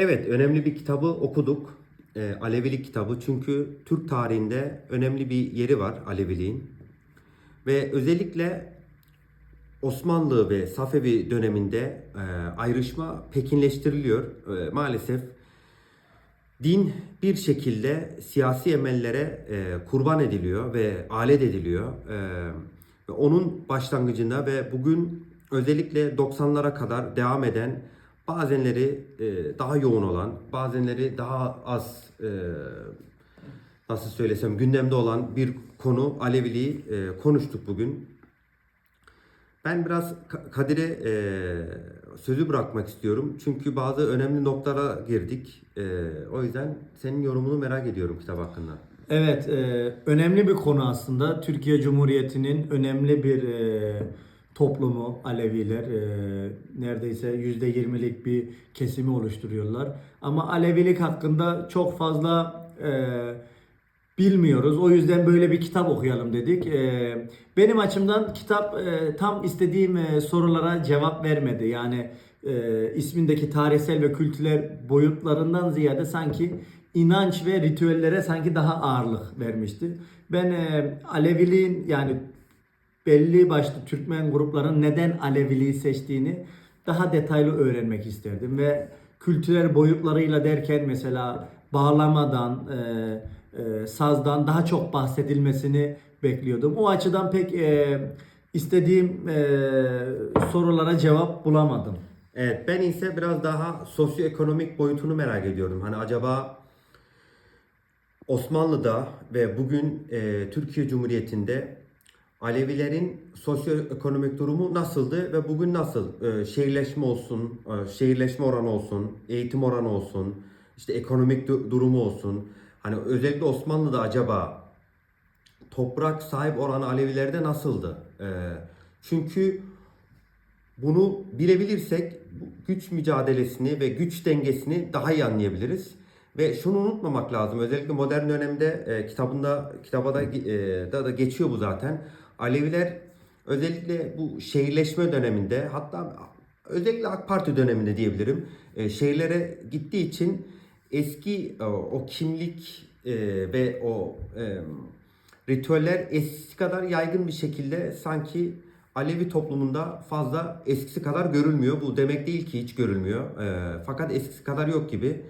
Evet, önemli bir kitabı okuduk. Ee, Alevilik kitabı çünkü Türk tarihinde önemli bir yeri var Aleviliğin. Ve özellikle Osmanlı ve Safevi döneminde e, ayrışma pekinleştiriliyor. E, maalesef din bir şekilde siyasi emellere e, kurban ediliyor ve alet ediliyor. E, ve onun başlangıcında ve bugün özellikle 90'lara kadar devam eden bazenleri e, daha yoğun olan, bazenleri daha az e, nasıl söylesem gündemde olan bir konu Aleviliği e, konuştuk bugün. Ben biraz Ka- Kadir'e e, sözü bırakmak istiyorum. Çünkü bazı önemli noktalara girdik. E, o yüzden senin yorumunu merak ediyorum kitap hakkında. Evet, e, önemli bir konu aslında. Türkiye Cumhuriyeti'nin önemli bir e, toplumu Aleviler e, neredeyse %20'lik bir kesimi oluşturuyorlar. Ama Alevilik hakkında çok fazla e, bilmiyoruz. O yüzden böyle bir kitap okuyalım dedik. E, benim açımdan kitap e, tam istediğim e, sorulara cevap vermedi. Yani e, ismindeki tarihsel ve kültürel boyutlarından ziyade sanki inanç ve ritüellere sanki daha ağırlık vermişti. Ben e, Aleviliğin yani belli başlı Türkmen grupların neden Aleviliği seçtiğini daha detaylı öğrenmek isterdim ve kültürel boyutlarıyla derken mesela bağlamadan, e, e, sazdan daha çok bahsedilmesini bekliyordum. O açıdan pek e, istediğim e, sorulara cevap bulamadım. Evet ben ise biraz daha sosyoekonomik boyutunu merak ediyorum. Hani acaba Osmanlı'da ve bugün e, Türkiye Cumhuriyeti'nde Alevilerin sosyoekonomik durumu nasıldı ve bugün nasıl? E, şehirleşme olsun, e, şehirleşme oranı olsun, eğitim oranı olsun, işte ekonomik du- durumu olsun. Hani özellikle Osmanlı'da acaba toprak sahip oranı Alevilerde nasıldı? E, çünkü bunu bilebilirsek güç mücadelesini ve güç dengesini daha iyi anlayabiliriz. Ve şunu unutmamak lazım. Özellikle modern dönemde e, kitabında kitaba da, e, da da geçiyor bu zaten. Aleviler özellikle bu şehirleşme döneminde hatta özellikle AK Parti döneminde diyebilirim. E, şehirlere gittiği için eski e, o kimlik e, ve o e, ritüeller eskisi kadar yaygın bir şekilde sanki Alevi toplumunda fazla eskisi kadar görülmüyor. Bu demek değil ki hiç görülmüyor. E, fakat eskisi kadar yok gibi.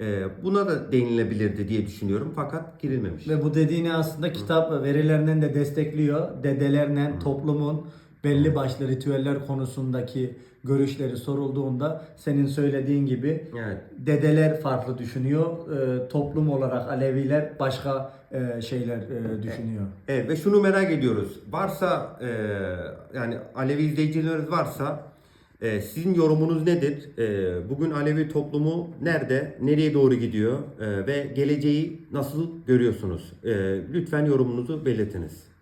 E, buna da değinilebilirdi diye düşünüyorum. Fakat girilmemiş. Ve bu dediğini aslında kitap verilerinden de destekliyor. Dedelerle toplumun belli başlı ritüeller konusundaki görüşleri sorulduğunda senin söylediğin gibi Evet. dedeler farklı düşünüyor. e, toplum olarak Aleviler başka e, şeyler e, düşünüyor. Evet ve şunu merak ediyoruz. Varsa e, yani Alevi izleyicileriniz varsa e, sizin yorumunuz nedir? E, bugün Alevi toplumu nerede? Nereye doğru gidiyor? E, ve geleceği nasıl görüyorsunuz? E, lütfen yorumunuzu belirtiniz.